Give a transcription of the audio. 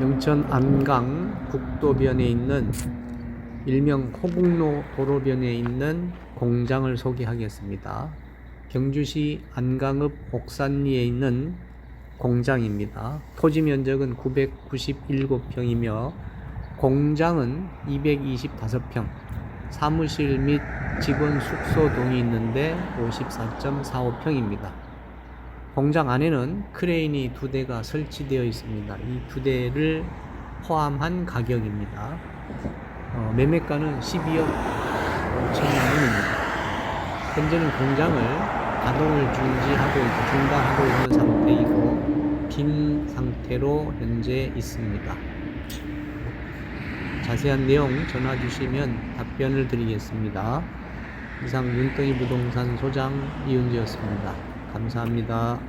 영천 안강 국도변에 있는 일명 호북로 도로변에 있는 공장을 소개하겠습니다. 경주시 안강읍 옥산리에 있는 공장입니다. 토지 면적은 997평이며 공장은 225평, 사무실 및 직원 숙소 동이 있는데 54.45평입니다. 공장 안에는 크레인이 두 대가 설치되어 있습니다. 이 두 대를 포함한 가격입니다. 어, 매매가는 12억 5천만 원입니다. 현재는 공장을 가동을 중지하고 있고 중단하고 있는 상태이고 빈 상태로 현재 있습니다. 자세한 내용 전화 주시면 답변을 드리겠습니다. 이상 윤덩이 부동산 소장 이윤재였습니다. 감사합니다.